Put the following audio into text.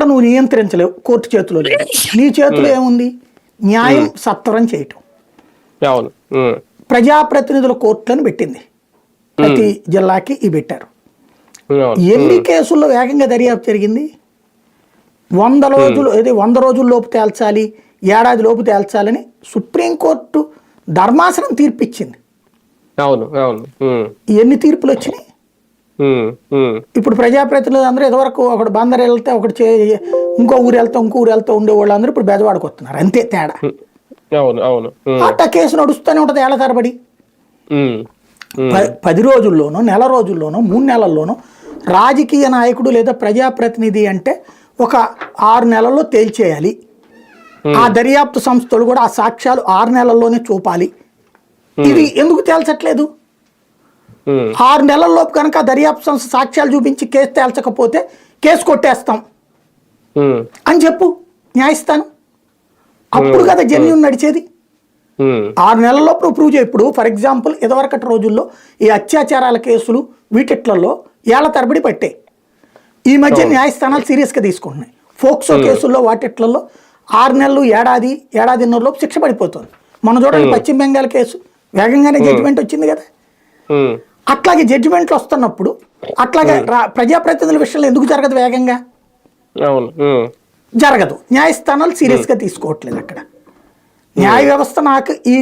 అక్కడ నువ్వు నియంత్రించలేవు? కోర్టు చేతిలో లేదు. నీ చేతిలో ఏముంది? న్యాయం సత్వరం చేయటం. ప్రజాప్రతినిధుల కోర్టులను పెట్టింది. ప్రతి జిల్లాకి ఇవి పెట్టారు. ఎన్ని కేసుల్లో వేగంగా దర్యాప్తు జరిగింది? వంద రోజులు ఇది వంద రోజుల లోపు తేల్చాలి ఏడాది లోపు తేల్చాలని సుప్రీంకోర్టు ధర్మాసనం తీర్పిచ్చింది. అవును ఎన్ని తీర్పులు వచ్చినాయి? ఇప్పుడు ప్రజాప్రతినిధులు అందరూ ఇదివరకు ఒకటి బందర్ వెళ్తే ఒకటి ఇంకో ఊరు వెళ్తే ఇంకో ఊరు వెళ్తే ఉండే వాళ్ళందరూ ఇప్పుడు బెజవాడకు వస్తున్నారు. అంతే తేడా. అవును అవును. ఉమ్, అట్ట కేసు నడుస్తూనే ఉంటుంది ఏళ్ళ తరబడి. పది రోజుల్లోనో నెల రోజుల్లోనో మూడు నెలల్లోనో రాజకీయ నాయకుడు లేదా ప్రజాప్రతినిధి అంటే ఒక ఆరు నెలల్లో తేల్చేయాలి. ఆ దర్యాప్తు సంస్థలు కూడా ఆ సాక్ష్యాలు ఆరు నెలల్లోనే చూపాలి. ఇది ఎందుకు తేల్చట్లేదు? ఆరు నెలల్లోపు కనుక దర్యాప్తు సంస్థ సాక్ష్యాలు చూపించి కేసు తేల్చకపోతే కేసు కొట్టేస్తాం. అని చెప్పు న్యాయస్థానం అప్పుడు కదా జెన్యున్ నడిచేది. ఆరు నెలల్లోపు నువ్వు ప్రూవ్ చేయ. ఇప్పుడు ఫర్ ఎగ్జాంపుల్ ఇదివరకటి రోజుల్లో ఈ అత్యాచారాల కేసులు వీటిట్లలో ఏళ్ళ తరబడి పట్టాయి. ఈ మధ్య న్యాయస్థానాలు సీరియస్గా తీసుకుంటున్నాయి. ఫోక్సో కేసుల్లో వాటిట్లలో ఆరు నెలలు ఏడాది ఏడాదిన్నరలోపు శిక్ష పడిపోతుంది. మన చూడండి పశ్చిమ బెంగాల్ కేసు. వేగంగానే జడ్జిమెంట్ వచ్చింది కదా. అట్లాగే జడ్జిమెంట్లు వస్తున్నప్పుడు అట్లాగే ప్రజాప్రతినిధుల విషయంలో ఎందుకు జరగదు వేగంగా? జరగదు. న్యాయస్థానాలు సీరియస్గా తీసుకోవట్లేదు అక్కడ. న్యాయ వ్యవస్థ నాకు ఈ